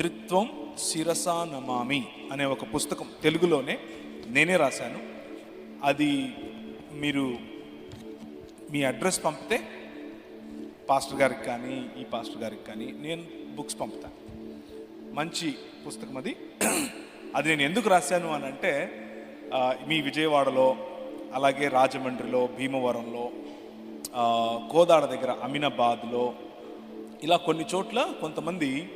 త్రిత్వం శిరసా నమామి అనే ఒక పుస్తకం తెలుగులోనే నేనే రాశాను. అది మీరు మీ అడ్రస్ పంపితే పాస్టర్ గారికి కానీ ఈ పాస్టర్ గారికి కానీ నేను బుక్స్ పంపుతాను మంచి పుస్తకం అది. అది నేను ఎందుకు రాశాను అని అంటే మీ విజయవాడలో అలాగే రాజమండ్రిలో భీమవరంలో కోదాడ దగ్గర అమీనాబాద్లో ఇలా కొన్ని చోట్ల కొంతమంది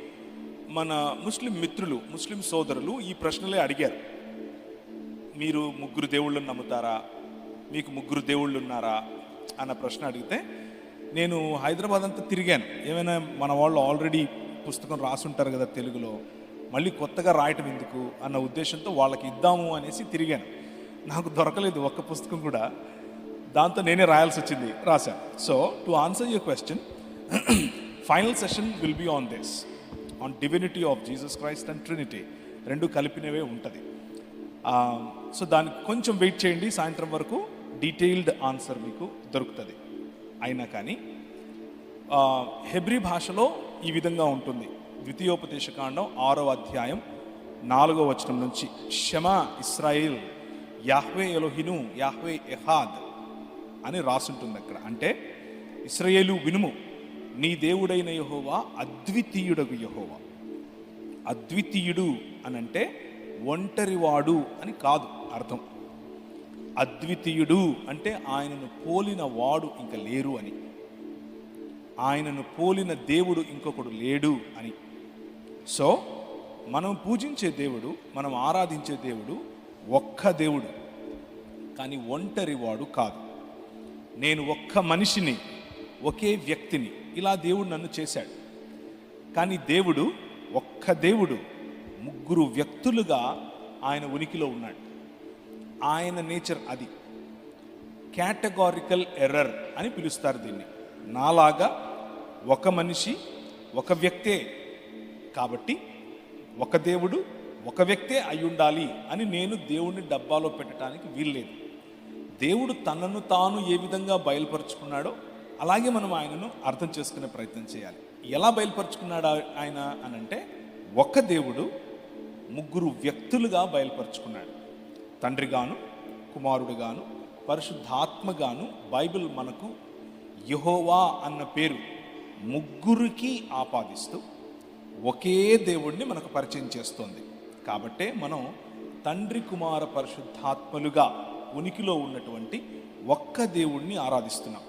మన ముస్లిం మిత్రులు ముస్లిం సోదరులు ఈ ప్రశ్నలే అడిగారు. మీరు ముగ్గురు దేవుళ్ళని నమ్ముతారా? మీకు ముగ్గురు దేవుళ్ళు ఉన్నారా? అన్న ప్రశ్న అడిగితే నేను హైదరాబాద్ అంతా తిరిగాను. ఏమైనా మన వాళ్ళు ఆల్రెడీ పుస్తకం రాసుంటారు కదా తెలుగులో మళ్ళీ కొత్తగా రాయటం ఎందుకు అన్న ఉద్దేశంతో వాళ్ళకి ఇద్దాము అనేసి తిరిగాను. నాకు దొరకలేదు ఒక్క పుస్తకం కూడా. దాంతో నేనే రాయాల్సి వచ్చింది రాశాను. So to answer your question final session will be on this on divinity of Jesus Christ and Trinity రెండు కలిపినవే ఉంటుంది. సో దానికి కొంచెం వెయిట్ చేయండి సాయంత్రం వరకు డీటెయిల్డ్ ఆన్సర్ మీకు దొరుకుతుంది. అయినా కానీ హెబ్రి హెబ్రీ భాషలో ఈ విధంగా ఉంటుంది. ద్వితీయోపదేశకాండం ఆరో అధ్యాయం నాలుగో వచనం నుంచి షమా ఇస్రాయిల్ యాహ్వే ఎలోహిను యాహ్వే ఎహాద్ అని రాసుంటుంది అక్కడ. అంటే ఇస్రాయేలు వినుము నీ దేవుడైన యహోవా అద్వితీయుడగు యహోవా. అద్వితీయుడు అని అంటే ఒంటరివాడు అని కాదు అర్థం. అద్వితీయుడు అంటే ఆయనను పోలిన వాడు ఇంకా లేరు అని. ఆయనను పోలిన దేవుడు ఇంకొకడు లేడు అని. సో మనం పూజించే దేవుడు మనం ఆరాధించే దేవుడు ఒక్క దేవుడు కానీ ఒంటరివాడు కాదు. నేను ఒక్క మనిషిని ఒకే వ్యక్తిని ఇలా దేవుడు నన్ను చేశాడు. కానీ దేవుడు ఒక్క దేవుడు ముగ్గురు వ్యక్తులుగా ఆయన ఉనికిలో ఉన్నాడు. ఆయన నేచర్ అది. కేటగారికల్ ఎర్రర్ అని పిలుస్తారు దీన్ని. నాలాగా ఒక మనిషి ఒక వ్యక్తే కాబట్టి ఒక దేవుడు ఒక వ్యక్తే అయి ఉండాలి అని నేను దేవుణ్ణి డబ్బాలో పెట్టడానికి వీల్లేదు. దేవుడు తనను తాను ఏ విధంగా బయలుపరుచుకున్నాడో అలాగే మనం ఆయనను అర్థం చేసుకునే ప్రయత్నం చేయాలి. ఎలా బయలుపరుచుకున్నాడు ఆయన అని అంటే ఒక దేవుడు ముగ్గురు వ్యక్తులుగా బయలుపరుచుకున్నాడు. తండ్రిగాను కుమారుడుగాను పరిశుద్ధాత్మగాను బైబిల్ మనకు యహోవా అన్న పేరు ముగ్గురికి ఆపాదిస్తూ ఒకే దేవుణ్ణి మనకు పరిచయం చేస్తోంది. కాబట్టే మనం తండ్రి కుమార పరిశుద్ధాత్మలుగా ఉనికిలో ఉన్నటువంటి ఒక్క దేవుణ్ణి ఆరాధిస్తున్నాం.